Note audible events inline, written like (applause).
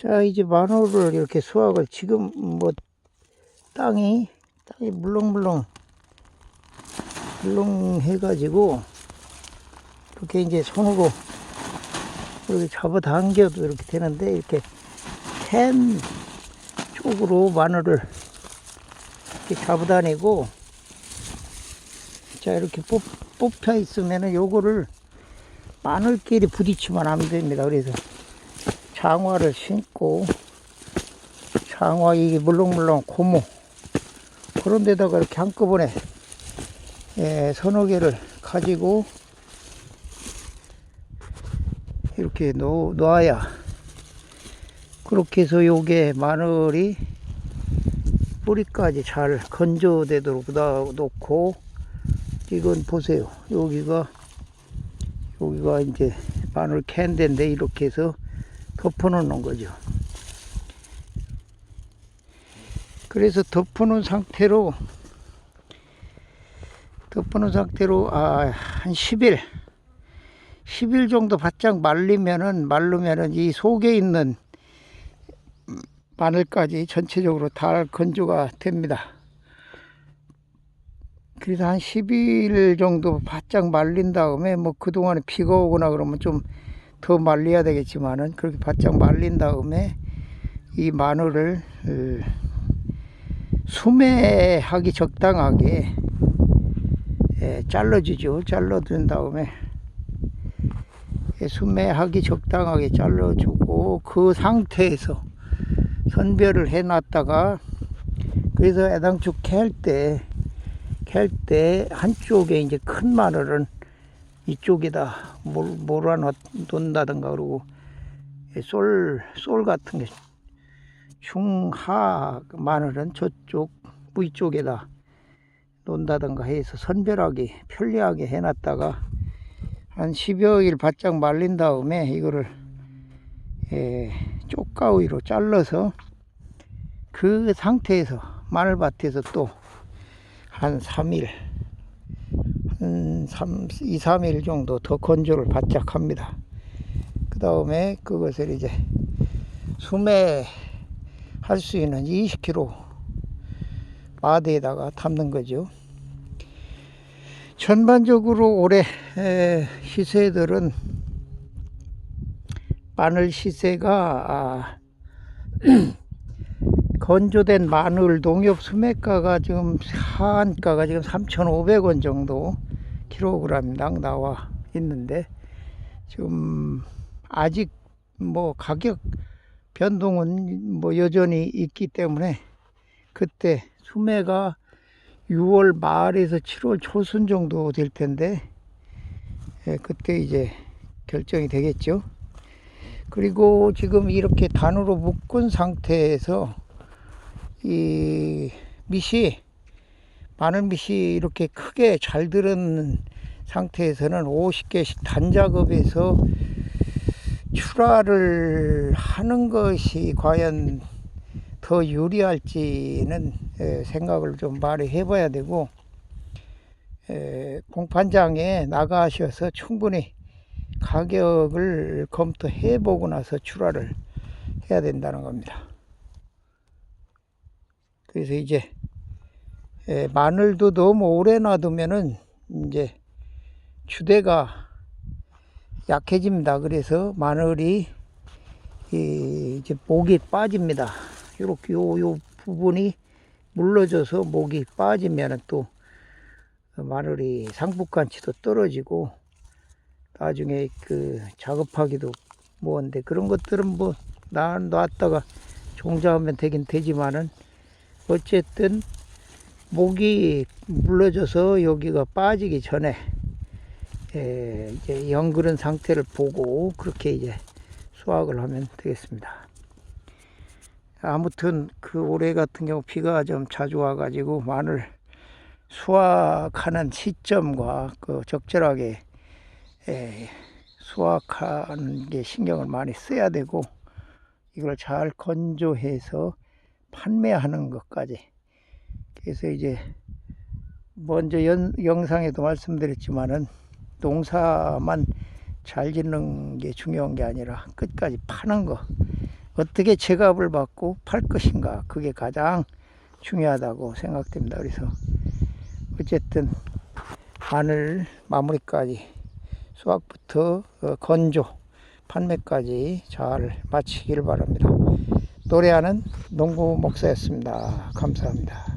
자, 이제 마늘을 이렇게 수확을 지금 뭐 땅이 땅이 물렁물렁 물렁해 가지고 이렇게 이제 손으로 이렇게 잡아당겨도 이렇게 되는데 이렇게 캔 쪽으로 마늘을 이렇게 잡아다니고 자 이렇게 뽑, 뽑혀 있으면은 요거를 마늘끼리 부딪히면 안 됩니다. 그래서 장화를 신고 장화 이게 물렁물렁 고무. 그런 데다가 이렇게 한꺼번에 예, 서너 개를 가지고 이렇게 놓, 놔야 그렇게 해서 요게 마늘이 뿌리까지 잘 건조되도록 놔- 놓고 이건 보세요. 여기가 여기가 이제 마늘 캔데인데 이렇게 해서 덮어 놓는 거죠 그래서 덮어 놓은 상태로 덮어 놓은 상태로 아, 한 10일 10일 정도 바짝 말리면은 말르면은 이 속에 있는 마늘까지 전체적으로 다 건조가 됩니다. 그래서 한 10일 정도 바짝 말린 다음에 뭐 그동안에 비가 오거나 그러면 좀 더 말려야 되겠지만은 그렇게 바짝 말린 다음에 이 마늘을 어, 수매하기 적당하게 예, 잘라주죠. 잘라준 다음에 예, 수매하기 적당하게 잘라주고 그 상태에서 선별을 해놨다가 그래서 애당초 캘 때 캘 때 한쪽에 이제 큰 마늘은 이쪽에다 몰- 몰아놓는다든가 그러고 쏠, 쏠 같은 게 중하 마늘은 저쪽 위쪽에다 놓는다든가 해서 선별하게 편리하게 해놨다가 한 10여일 바짝 말린 다음에 이거를 에, 쪽가위로 잘라서 그 상태에서 마늘밭에서 또 한 3일 한 3, 2, 3일 정도 더 건조를 바짝 합니다. 그 다음에 그것을 이제 수매 할 수 있는 20kg 마대에다가 담는 거죠. 전반적으로 올해 에, 시세들은 마늘 시세가 아, (clears throat) 건조된 마늘 농협 수매가가 지금 한가가 지금 3,500원 정도 킬로그램당 나와 있는데 지금 아직 뭐 가격 변동은 뭐 여전히 있기 때문에 그때 수매가 6월 말에서 7월 초순 정도 될 텐데 예, 그때 이제 결정이 되겠죠. 그리고 지금 이렇게 단으로 묶은 상태에서 이 밑이 마늘 밑이 이렇게 크게 잘 들은 상태에서는 50개씩 단작업해서 출하를 하는 것이 과연 더 유리할지는 에, 생각을 좀 많이 해봐야 되고 에, 공판장에 나가셔서 충분히 가격을 검토해 보고 나서 출하를 해야 된다는 겁니다. 그래서 이제 에, 마늘도 너무 오래 놔두면은 이제 주대가 약해집니다. 그래서 마늘이 이, 이제 목이 빠집니다. 이렇게 요, 요 부분이 물러져서 목이 빠지면 또 마늘이 상품가치도 떨어지고 나중에 그 작업하기도 뭐한데 그런 것들은 뭐 놔, 놨다가 종자하면 되긴 되지만은 어쨌든 목이 물러져서 여기가 빠지기 전에 에, 이제 연그른 상태를 보고 그렇게 이제 수확을 하면 되겠습니다. 아무튼 그 올해 같은 경우 비가 좀 자주 와가지고 마늘 수확하는 시점과 그 적절하게 에, 수확하는 게 신경을 많이 써야 되고 이걸 잘 건조해서 판매하는 것까지 그래서 이제 먼저 연, 영상에도 말씀드렸지만은 농사만 잘 짓는 게 중요한 게 아니라 끝까지 파는 거 어떻게 제값을 받고 팔 것인가 그게 가장 중요하다고 생각됩니다. 그래서 어쨌든 마늘 마무리까지 수확부터 어, 건조 판매까지 잘 마치기를 바랍니다. 노래하는 농구 목사였습니다. 감사합니다.